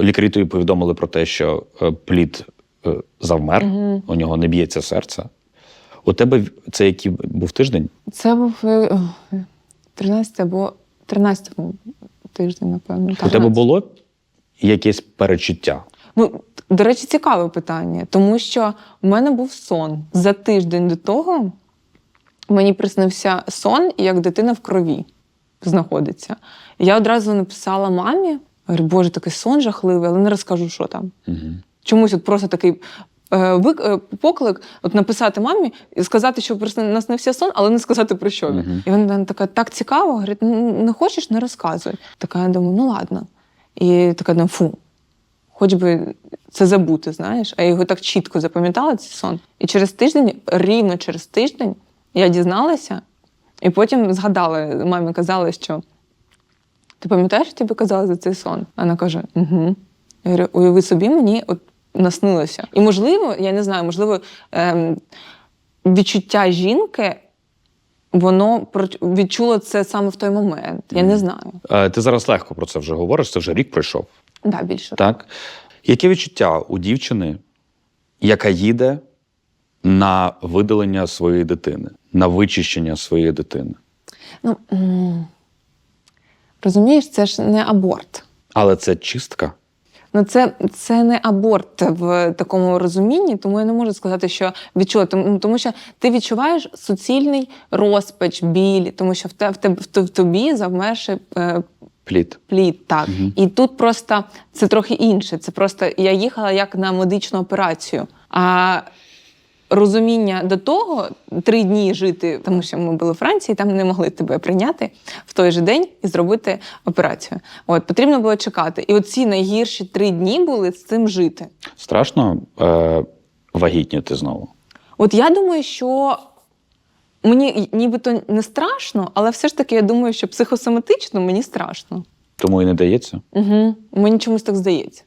Лікарі тобі повідомили про те, що е, плід е, завмер, Мгм. у нього не б'ється серце. У тебе це який був тиждень? Це був е, 13 або 13 тиждень, напевно. У тебе було якесь перечуття? Ну, до речі, цікаве питання, тому що в мене був сон. За тиждень до того мені приснився сон, як дитина в крові знаходиться. Я одразу написала мамі: говорю, Боже, такий сон жахливий, але не розкажу, що там. Угу. Чомусь от просто такий е, е, поклик от написати мамі і сказати, що просто наснився сон, але не сказати про що він. І вона така так цікаво, говорить, «Ну, не хочеш, не розказуй. Така я думаю, ну ладно. І така думаю, фу, хоч би це забути, знаєш. А я його так чітко запам'ятала, цей сон. І через тиждень, рівно через тиждень, я дізналася, і потім згадала, мамі казали, що ти пам'ятаєш, що тобі казали за цей сон? Вона каже: угу. Я говорю, уяви собі, мені от наснилося. І можливо, я не знаю, можливо, ем, відчуття жінки. Воно відчуло це саме в той момент. Я не знаю. Ти зараз легко про це вже говориш, це вже рік пройшов. Да, більше. Так? Яке відчуття у дівчини, яка їде на видалення своєї дитини, на вичищення своєї дитини? Ну, розумієш, це ж не аборт. Але це чистка. Ну, це, це не аборт в такому розумінні, тому я не можу сказати, що відчула. Тому, тому що ти відчуваєш суцільний розпач, біль, тому що в, те, в, те, в, в тобі завмерши е, Плід. плід. Так. Мгм. І тут просто це трохи інше. Це просто я їхала як на медичну операцію. А розуміння до того три дні жити, тому що ми були у Франції, там не могли тебе прийняти в той же день і зробити операцію. От потрібно було чекати. І оці найгірші три дні були з цим жити. Страшно е, вагітніти знову. От я думаю, що. Мені нібито не страшно, але все ж таки я думаю, що психосоматично мені страшно. Тому і не дається. Угу. Мені чомусь так здається.